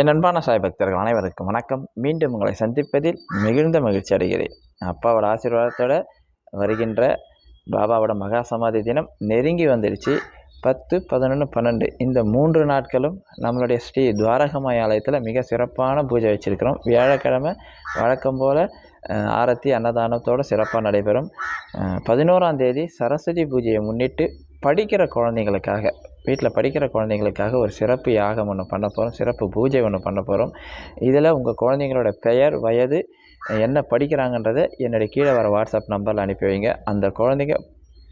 என் அன்பான சாய் பக்தர்கள் அனைவருக்கும் வணக்கம். மீண்டும் உங்களை சந்திப்பதில் மிகுந்த மகிழ்ச்சி அடைகிறேன். அப்பாவோட ஆசீர்வாதத்தோட வருகின்ற பாபாவோட மகா சமாதி தினம் நெருங்கி வந்துடுச்சு. பத்து பதினொன்று பன்னெண்டு இந்த மூன்று நாட்களும் நம்மளுடைய ஸ்ரீ துவாரகமாய் ஆலயத்தில் மிக சிறப்பான பூஜை வச்சுருக்கிறோம். வியாழக்கிழமை வழக்கம் போல் ஆரத்தி அன்னதானத்தோடு சிறப்பாக நடைபெறும். பதினோராம் தேதி சரஸ்வதி பூஜையை முன்னிட்டு படிக்கிற குழந்தைங்களுக்காக வீட்டில் படிக்கிற குழந்தைங்களுக்காக ஒரு சிறப்பு யாகம் ஒன்று பண்ண போகிறோம் சிறப்பு பூஜை ஒன்று பண்ண போகிறோம் இதில் உங்கள் குழந்தைங்களோட பெயர் வயது என்ன படிக்கிறாங்கன்றதை என்னுடைய கீழே வர வாட்ஸ்அப் நம்பரில் அனுப்பி வைங்க. அந்த குழந்தைங்க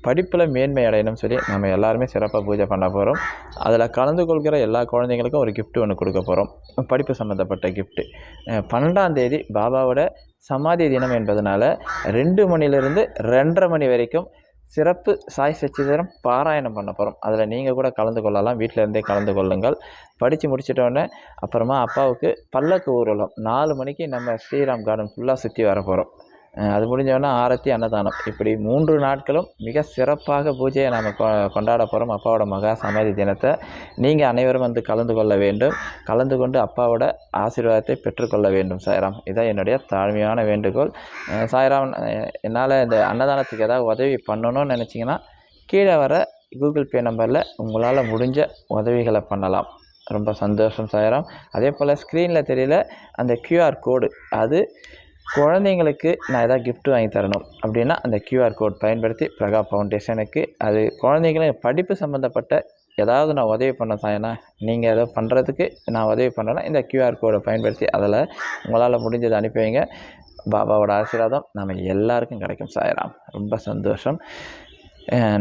படிப்பில் மேன்மை அடையணும்னு சொல்லி நம்ம எல்லாருமே சிறப்பாக பூஜை பண்ண போகிறோம் அதில் கலந்து கொள்கிற எல்லா குழந்தைங்களுக்கும் ஒரு கிஃப்ட் ஒன்று கொடுக்க போகிறோம் படிப்பு சம்மந்தப்பட்ட கிஃப்ட்டு பன்னெண்டாம் தேதி பாபாவோட சமாதி தினம் என்பதனால ரெண்டு மணிலேருந்து ரெண்டரை மணி வரைக்கும் சிறப்பு சாய் சச்சிதரம் பாராயணம் பண்ண போகிறோம் அதில் நீங்கள் கூட கலந்து கொள்ளலாம். வீட்டில் இருந்தே கலந்து கொள்ளுங்கள். படித்து முடிச்சிட்டோன்னே அப்புறமா அப்பாவுக்கு பல்லக்கு ஊர்வலம். நாலு மணிக்கு நம்ம ஸ்ரீராம் கார்டன் ஃபுல்லாக சுற்றி வர போகிறோம் அது முடிஞ்சோடனே ஆரத்தி அன்னதானம். இப்படி மூன்று நாட்களும் மிக சிறப்பாக பூஜையை நாம் கொண்டாட போகிறோம் அப்பாவோட மகா சமாதி தினத்தை நீங்கள் அனைவரும் வந்து கலந்து கொள்ள வேண்டும். கலந்து கொண்டு அப்பாவோட ஆசீர்வாதத்தை பெற்றுக்கொள்ள வேண்டும் சாய்ராம். இதான் என்னுடைய தாழ்மையான வேண்டுகோள். சாய்ராம் என்னால் இந்த அன்னதானத்துக்கு ஏதாவது உதவி பண்ணணும்னு நினச்சிங்கன்னா கீழே வர கூகுள் பே நம்பரில் உங்களால் முடிஞ்ச உதவிகளை பண்ணலாம். ரொம்ப சந்தோஷம் சாய்ராம். அதே போல் ஸ்க்ரீனில் தெரியல அந்த க்யூஆர் கோடு அது குழந்தைங்களுக்கு நான் எதாவது கிஃப்ட் வாங்கி தரணும் அப்படின்னா அந்த கியூஆர் கோட் பயன்படுத்தி பிரகா ஃபவுண்டேஷனுக்கு அது குழந்தைங்களும் படிப்பு சம்மந்தப்பட்ட ஏதாவது நான் உதவி பண்ண சாயனா நீங்கள் ஏதோ பண்ணுறதுக்கு நான் உதவி பண்ணேன்னா இந்த கியூஆர் கோடை பயன்படுத்தி அதில் உங்களால் முடிஞ்சதை அனுப்பி வைங்க. பாபாவோட ஆசீர்வாதம் நம்ம எல்லாருக்கும் கிடைக்கும் சாயராம். ரொம்ப சந்தோஷம்.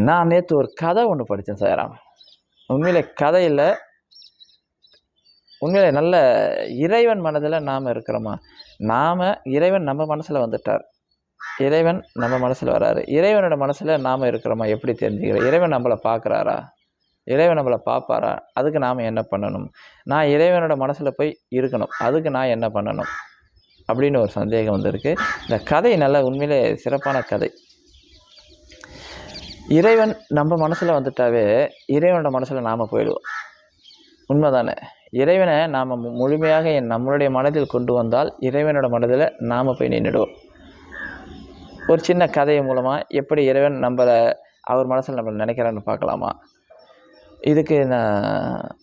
நான் நேற்று ஒரு கதை ஒன்று படித்தேன் சாயராம். உண்மையில் கதையில் உண்மையிலே நல்ல இறைவன் மனதில் நாம் இருக்கிறோமா? நாம் இறைவன் நம்ம மனசில் வந்துட்டார். இறைவன் நம்ம மனசில் வராரு. இறைவனோட மனசில் நாம் இருக்கிறோமா? எப்படி தெரிஞ்சுக்கிறோம் இறைவன் நம்மளை பார்க்குறாரா இறைவன் நம்மளை பார்ப்பாரா அதுக்கு நாம் என்ன பண்ணணும்? நான் இறைவனோட மனசில் போய் இருக்கணும். அதுக்கு நான் என்ன பண்ணணும்? அப்படின்னு ஒரு சந்தேகம் வந்திருக்கு. இந்த கதை நல்ல உண்மையிலே சிறப்பான கதை. இறைவன் நம்ம மனசில் வந்துட்டாவே இறைவனோட மனசில் நாம் போயிடுவோம். உண்மைதானே? இறைவனை நாம் முழுமையாக என் நம்மளுடைய மனதில் கொண்டு வந்தால் இறைவனோட மனதில் நாம் போய் நின்றுடுவோம் ஒரு சின்ன கதை மூலமாக எப்படி இறைவன் நம்மளை அவர் மனசில் நம்மளை நினைக்கிறான்னு பார்க்கலாமா? இதுக்கு நான்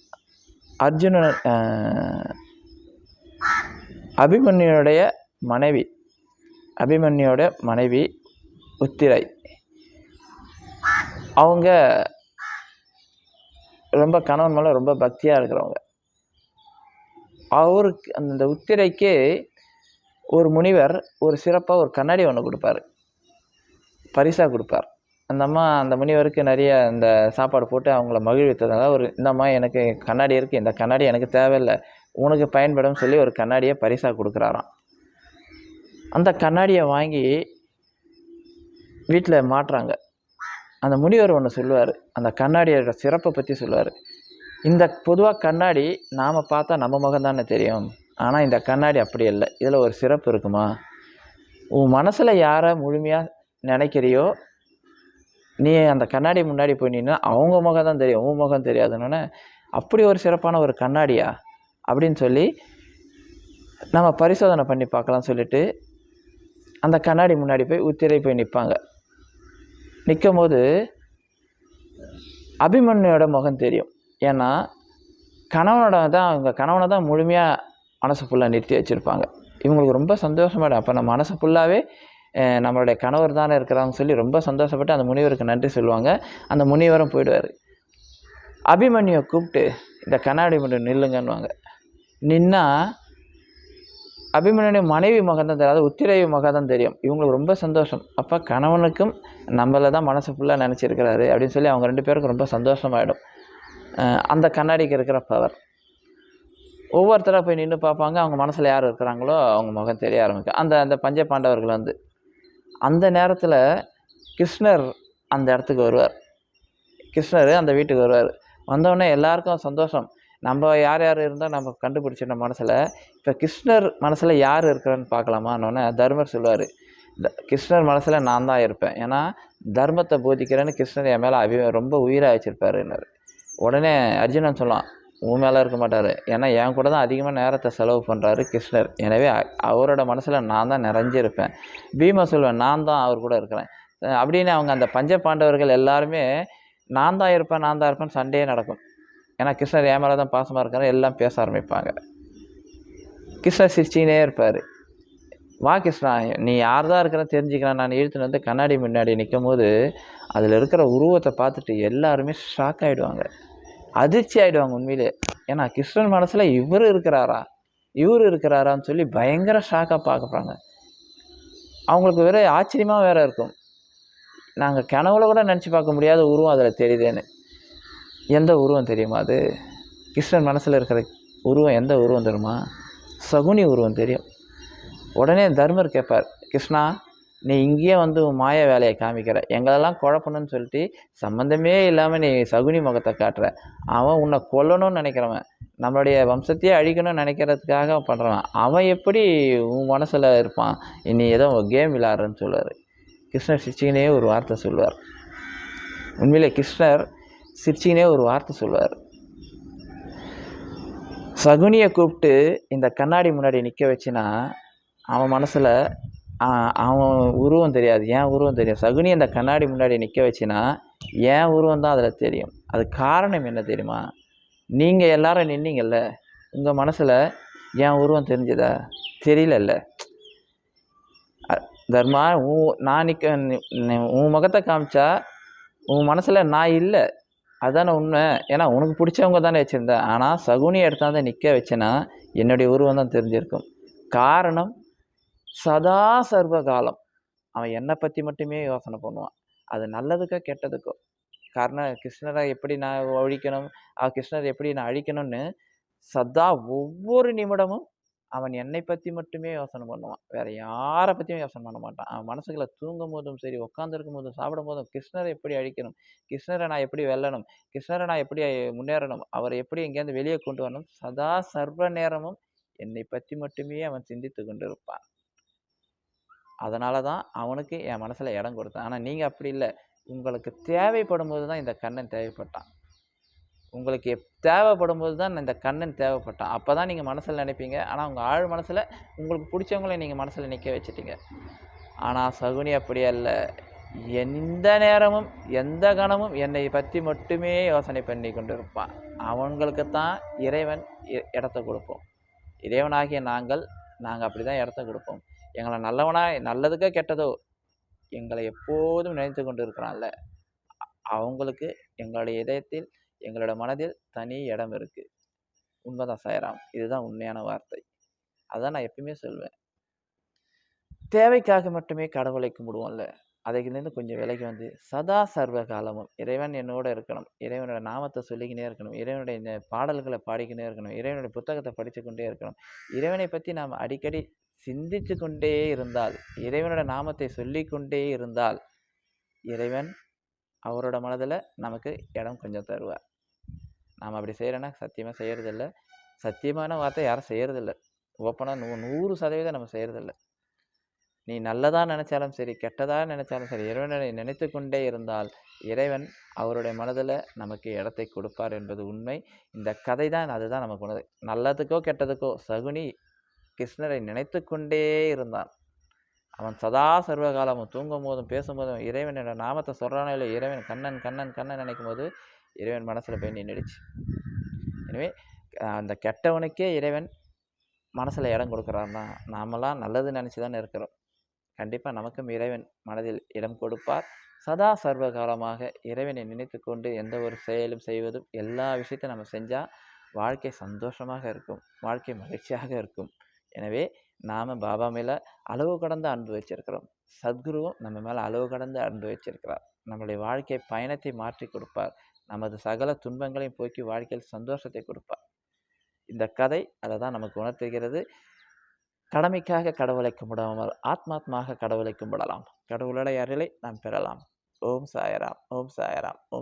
அர்ஜுனன் அபிமன்யுடைய மனைவி அபிமன்யோட மனைவி உத்திரை. அவங்க ரொம்ப கணவன் மேலே ரொம்ப பக்தியாக இருக்கிறவங்க. அவருக்கு அந்த உத்திரைக்கு ஒரு முனிவர் ஒரு சிறப்பாக ஒரு கண்ணாடி ஒன்று கொடுப்பாரு. பரிசாக கொடுப்பார். அந்த அம்மா அந்த முனிவருக்கு நிறைய இந்த சாப்பாடு போட்டு அவங்கள மகிழ்வித்ததால ஒரு இந்தம்மா எனக்கு கண்ணாடி இருக்குது இந்த கண்ணாடி எனக்கு தேவையில்லை. உனக்கு பயன்படும் சொல்லி ஒரு கண்ணாடியை பரிசாக கொடுக்குறாராம். அந்த கண்ணாடியை வாங்கி வீட்டில் மாட்டுறாங்க. அந்த முனிவர் ஒன்று சொல்லுவார். அந்த கண்ணாடியோட சிறப்பை பற்றி சொல்லுவார். இந்த பொதுவாக கண்ணாடி நாம் பார்த்தா நம்ம முகம் தானே தெரியும். ஆனால் இந்த கண்ணாடி அப்படி இல்லை. இதில் ஒரு சிறப்பு இருக்குமா? உன் மனசில் யாரை முழுமையாக நினைக்கிறியோ நீ அந்த கண்ணாடி முன்னாடி போய் நின்னா அவங்க முகம் தான் தெரியும். உன் முகம் தெரியாதுன்னொன்னே அப்படி ஒரு சிறப்பான ஒரு கண்ணாடியா? அப்படின்னு சொல்லி நம்ம பரிசோதனை பண்ணி பார்க்கலாம் சொல்லிட்டு அந்த கண்ணாடி முன்னாடி போய் உத்திரை போய் நிற்பாங்க நிற்கும் போது அபிமன்யோட முகம் தெரியும். ஏன்னா கணவனோட தான் அவங்க கணவனை தான் முழுமையாக மனசு ஃபுல்லாக நிறுத்தி வச்சுருப்பாங்க. இவங்களுக்கு ரொம்ப சந்தோஷமாயிடும் அப்போ நம்ம மனசு ஃபுல்லாகவே நம்மளுடைய கணவர் தானே இருக்கிறாங்கன்னு சொல்லி ரொம்ப சந்தோஷப்பட்டு அந்த முனிவருக்கு நன்றி சொல்லுவாங்க. அந்த முனிவரும் போயிடுவார். அபிமன்யுவை கூப்பிட்டு இந்த கண்ணாடி மட்டும் நில்லுங்கன்னுவாங்க. நின்னா அபிமன்யுடைய மனைவி முகம் தான் தெரியும். அதாவது உத்திரைவி முகம் தான் தெரியும். இவங்களுக்கு ரொம்ப சந்தோஷம். அப்போ கணவனுக்கும் நம்மளை தான் மனசு ஃபுல்லாக நினச்சிருக்கிறாரு. அப்படின்னு சொல்லி அவங்க ரெண்டு பேருக்கும் ரொம்ப சந்தோஷமாயிடும். அந்த கண்ணாடிக்கு இருக்கிற பவர் ஒவ்வொருத்தராக போய் நின்று பார்ப்பாங்க அவங்க மனசில் யார் இருக்கிறாங்களோ அவங்க முகம் தெரிய ஆரம்பிக்கும். அந்த அந்த பஞ்ச பாண்டவர்கள் வந்து அந்த நேரத்தில் கிருஷ்ணர் அந்த இடத்துக்கு வருவார். கிருஷ்ணர் அந்த வீட்டுக்கு வருவார். வந்தோடனே எல்லாருக்கும் சந்தோஷம். நம்ம யார் யார் இருந்தால் நம்ம கண்டுபிடிச்சிட்ட மனசில். இப்போ கிருஷ்ணர் மனசில் யார் இருக்கிறான்னு பார்க்கலாமான்னொன்னே தர்மர் சொல்லுவார். கிருஷ்ணர் மனசில் நான் தான் இருப்பேன். ஏன்னா தர்மத்தை போதிக்கிறேன்னு கிருஷ்ணர் என் மேலே அபி ரொம்ப உயிராக வச்சுருப்பாருன்னாரு. உடனே அர்ஜுனன் சொல்லலாம் உன் மேலே இருக்க மாட்டார். ஏன்னா என் கூட தான் அதிகமாக நேரத்தை செலவு பண்ணுறாரு கிருஷ்ணர். எனவே அவரோட மனசில் நான் தான் நிறைஞ்சிருப்பேன் பீமா சொல்வேன் நான் தான் அவர் கூட இருக்கிறேன். அப்படின்னு அவங்க அந்த பஞ்ச பாண்டவர்கள் எல்லாருமே நான் தான் இருப்பேன் நான் தான் இருப்பேன் சண்டையே நடக்கும். ஏன்னா கிருஷ்ணர் என் மேலே தான் பாசமாக இருக்காரு எல்லாம் பேச ஆரம்பிப்பாங்க. கிருஷ்ணர் சிரிச்சினே இருப்பார். வா கிருஷ்ணா நீ யார் தான் இருக்கிற தெரிஞ்சுக்கலாம் நான் இழுத்துன்னு வந்து கண்ணாடி முன்னாடி நிற்கும் போது அதில் இருக்கிற உருவத்தை பார்த்துட்டு எல்லாருமே ஷாக் ஆகிடுவாங்க அதிர்ச்சி ஆகிடுவாங்க உண்மையிலே. ஏன்னா கிருஷ்ணன் மனசில் இவர் இருக்கிறாரா? இவர் இருக்கிறாரான்னு சொல்லி பயங்கர ஷாக்காக பார்க்குறாங்க அவங்களுக்கு வேறு ஆச்சரியமாக வேறு இருக்கும். நாங்கள் கனவுல கூட நினச்சி பார்க்க முடியாத உருவம் அதில் தெரியுதேன்னு. எந்த உருவம் தெரியுமா அது? கிருஷ்ணன் மனசில் இருக்கிற உருவம் எந்த உருவம் தெரியுமா? சகுனி உருவம் தெரியும். உடனே தர்மர் கேட்பார் கிருஷ்ணா நீ இங்கேயே வந்து உன் மாய வேலையை காமிக்கிற. எங்களெல்லாம் குழப்பணும்னு சொல்லிட்டு சம்மந்தமே இல்லாமல் நீ சகுனி முகத்தை காட்டுற. அவன் உன்னை கொல்லணும்னு நினைக்கிறவன். நம்மளுடைய வம்சத்தையே அழிக்கணும்னு நினைக்கிறதுக்காக பண்ணுறவன் அவன் எப்படி உன் மனசில் இருப்பான்? நீ ஏதோ கேம் விளையாடுறன்னு சொல்லுவார். கிருஷ்ணர் சிரிச்சிக்கினே ஒரு வார்த்தை சொல்லுவார். உண்மையிலே கிருஷ்ணர் சிரிச்சிக்கினே ஒரு வார்த்தை சொல்லுவார். சகுனியை கூப்பிட்டு இந்த கண்ணாடி முன்னாடி நிற்க வச்சினா அவன் மனசில் அவன் உருவம் தெரியாது ஏன் உருவம் தெரியும் சகுனி அந்த கண்ணாடி முன்னாடி நிற்க வச்சினா ஏன் உருவம் தான் அதில் தெரியும்? அது காரணம் என்ன தெரியுமா? நீங்கள் எல்லாரும் நின்னீங்கல்ல உங்கள் மனசில் என் உருவம் தெரிஞ்சதா? தெரியலல்ல. தர்மா ஊ நான் நிற்க உன் முகத்தை காமிச்சா உன் மனசில் நான் இல்லை. அதுதானே உண்மை. ஏன்னா உனக்கு பிடிச்சவங்க தானே வச்சுருந்தேன். ஆனால் சகுனி எடுத்தாந்து நிற்க வச்சேன்னா என்னுடைய உருவம் தான் தெரிஞ்சிருக்கும். காரணம் சதா சர்வ காலம் அவன் என்னை பற்றி மட்டுமே யோசனை பண்ணுவான். அது நல்லதுக்கோ கெட்டதுக்கோ. காரணம் கிருஷ்ணரை எப்படி நான் ஒழிக்கணும்? கிருஷ்ணரை எப்படி நான் அழிக்கணும்னு சதா ஒவ்வொரு நிமிடமும் அவன் என்னை பற்றி மட்டுமே யோசனை பண்ணுவான். வேற யாரை பற்றியும் யோசனை பண்ண மாட்டான். அவன் மனசுக்குள்ள தூங்கும் போதும் சரி உட்காந்துருக்கும் போதும் சாப்பிடும் போதும் கிருஷ்ணரை எப்படி அழிக்கணும்? கிருஷ்ணரை நான் எப்படி வெல்லணும்? கிருஷ்ணரை நான் எப்படி முன்னேறணும்? அவரை எப்படி எங்கேருந்து வெளியே கொண்டு வரணும்? சதா சர்வ நேரமும் என்னை பற்றி மட்டுமே அவன் சிந்தித்து கொண்டு இருப்பான் அதனால தான் அவனுக்கு என் மனசில் இடம் கொடுத்தேன். ஆனால் நீங்கள் அப்படி இல்லை. உங்களுக்கு தேவைப்படும் போது தான் இந்த கண்ணன் தேவைப்பட்டான். உங்களுக்கு எப் தேவைப்படும் போது தான் இந்த கண்ணன் தேவைப்பட்டான். அப்போ தான் நீங்கள் மனசில் நினைப்பீங்க. ஆனால் உங்கள் ஆழ் மனசில் உங்களுக்கு பிடிச்சவங்கள நீங்கள் மனசில் நிற்க வச்சிட்டீங்க. ஆனால் சகுனி அப்படி அல்ல. எந்த நேரமும் எந்த கணமும் என்னை பற்றி மட்டுமே யோசனை பண்ணி கொண்டு இருப்பான் அவங்களுக்கு தான் இறைவன் இ- இடத்த கொடுப்போம். இறைவனாகிய நாங்கள் நாங்கள் அப்படி தான் இடத்த கொடுப்போம். எங்களை நல்லவனா நல்லதுக்கோ கெட்டதோ எங்களை எப்போதும் நினைத்து கொண்டு இருக்கிறான்ல அவங்களுக்கு எங்களுடைய இதயத்தில் எங்களோட மனதில் தனி இடம் இருக்குது உண்மைதான் சாயராம் இதுதான் உண்மையான வார்த்தை. அதான் நான் எப்பயுமே சொல்வேன். தேவைக்காக மட்டுமே கடவுளை கும்பிடுவோம்ல அதைலேருந்து கொஞ்சம் விலகி வந்து சதா சர்வ காலமும் இறைவன் என்னோட இருக்கணும் இறைவனோட நாமத்தை சொல்லிக்கினே இருக்கணும் இறைவனுடைய இந்த பாடல்களை பாடிக்கினே இருக்கணும் இறைவனுடைய புத்தகத்தை படித்து கொண்டே இருக்கணும். இறைவனை பற்றி நாம் அடிக்கடி சிந்தித்து கொண்டே இருந்தால் இறைவனோட நாமத்தை சொல்லிக்கொண்டே இருந்தால் இறைவன் அவரோட மனதில் நமக்கு இடம் கொஞ்சம் தருவார். நாம் அப்படி செய்கிறோன்னா சத்தியமாக செய்கிறதில்ல சத்தியமான வார்த்தை யாரும் செய்கிறதில்ல ஓப்பனாக நூ நூறு சதவீதம் நம்ம செய்கிறதில்ல நீ நல்லதாக நினச்சாலும் சரி கெட்டதாக நினச்சாலும் சரி இறைவனை நினைத்து கொண்டே இருந்தால் இறைவன் அவருடைய மனதில் நமக்கு இடத்தை கொடுப்பார் என்பது உண்மை. இந்த கதை தான் அதுதான் நமக்கு உணது நல்லதுக்கோ கெட்டதுக்கோ சகுனி கிருஷ்ணரை நினைத்து கொண்டே இருந்தான். அவன் சதா சர்வகாலமும் தூங்கும் போதும் பேசும்போதும் இறைவனோட நாமத்தை சொல்கிறானோ இல்லை இறைவன் கண்ணன் கண்ணன் கண்ணன் நினைக்கும் போது இறைவன் மனசில் போய் நின்றுடுச்சு எனவே அந்த கெட்டவனுக்கே இறைவன் மனசில் இடம் கொடுக்குறான்னா நாமெல்லாம் நல்லது நினச்சி தானே இருக்கிறோம். கண்டிப்பாக நமக்கும் இறைவன் மனதில் இடம் கொடுப்பார். சதா சர்வகாலமாக இறைவனை நினைத்து கொண்டு எந்த ஒரு செயலும் செய்வதும் எல்லா விஷயத்தையும் நம்ம செஞ்சால் வாழ்க்கை சந்தோஷமாக இருக்கும் வாழ்க்கை மகிழ்ச்சியாக இருக்கும். எனவே நாம் பாபா மேலே அளவு கடந்த அன்பு வச்சிருக்கிறோம். சத்குருவும் நம்ம மேலே அளவு கடந்த அன்பு வச்சிருக்கிறார். நம்மளுடைய வாழ்க்கை பயணத்தை மாற்றி கொடுப்பார். நமது சகல துன்பங்களையும் போக்கி வாழ்க்கையில் சந்தோஷத்தை கொடுப்பார். இந்த கதை அதை தான் நமக்கு உணர்த்துகிறது. கடமைக்காக கடவுளை கும்பிடாமல் ஆத்மாத்மாக கடவுளை கும்பிடலாம். கடவுளுடைய அருளை நாம் பெறலாம். ஓம் சாயராம் ஓம் சாயராம் ஓம்